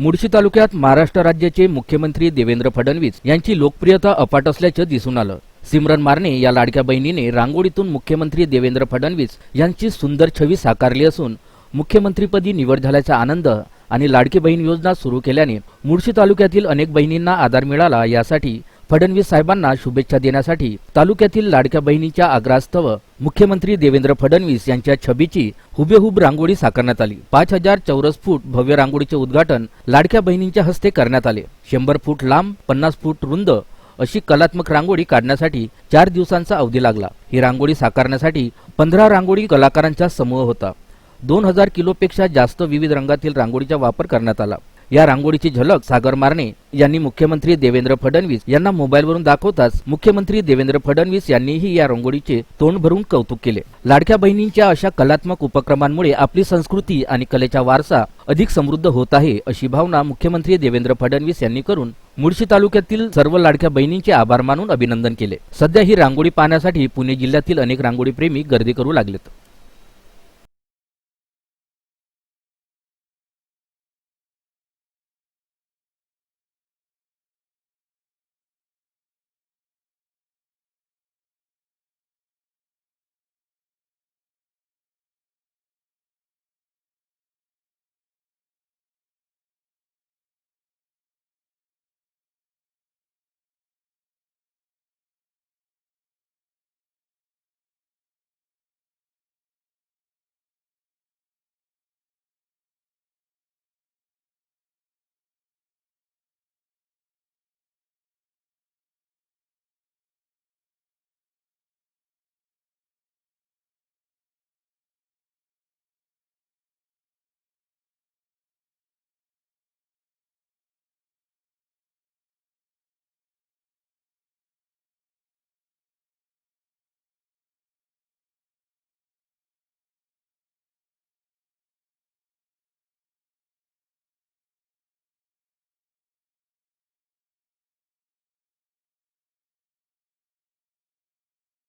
मुळशी तालुक्यात महाराष्ट्र राज्याचे मुख्यमंत्री देवेंद्र फडणवीस यांची लोकप्रियता अफाट असल्याचं दिसून आलं. सिमरन मारणे या लाडक्या बहिणीने रांगोळीतून मुख्यमंत्री देवेंद्र फडणवीस यांची सुंदर छवी साकारली असून मुख्यमंत्रीपदी निवड झाल्याचा आनंद आणि लाडकी बहीण योजना सुरू केल्याने मुळशी तालुक्यातील अनेक बहिणींना आधार मिळाला यासाठी फडणवीस साहेबांना शुभेच्छा देण्यासाठी तालुक्यातील लाडक्या बहिणीच्या आग्रहास्तव मुख्यमंत्री देवेंद्र फडणवीस यांच्या छबीची हुबेहूब रांगोळी साकारण्यात आली. पाच हजार चौरस फूट भव्य रांगोळीचे उद्घाटन लाडक्या बहिणींच्या हस्ते करण्यात आले. शंभर फूट लांब पन्नास फूट रुंद अशी कलात्मक रांगोळी काढण्यासाठी चार दिवसांचा अवधी लागला. ही रांगोळी साकारण्यासाठी पंधरा रांगोळी कलाकारांचा समूह होता. दोन हजार किलोपेक्षा जास्त विविध रंगातील रांगोळीचा वापर करण्यात आला. या रांगोळीची झलक सागर मारणे यांनी मुख्यमंत्री देवेंद्र फडणवीस यांना मोबाईलवरून दाखवताच मुख्यमंत्री देवेंद्र फडणवीस यांनीही या रांगोळीचे तोंड भरून कौतुक केले. लाडक्या बहिणींच्या अशा कलात्मक उपक्रमांमुळे आपली संस्कृती आणि कलेचा वारसा अधिक समृद्ध होत आहे अशी भावना मुख्यमंत्री देवेंद्र फडणवीस यांनी करून मुळशी तालुक्यातील सर्व लाडक्या बहिणींचे आभार मानून अभिनंदन केले. सध्या ही रांगोळी पाहण्यासाठी पुणे जिल्ह्यातील अनेक रांगोळी प्रेमी गर्दी करू लागलेत.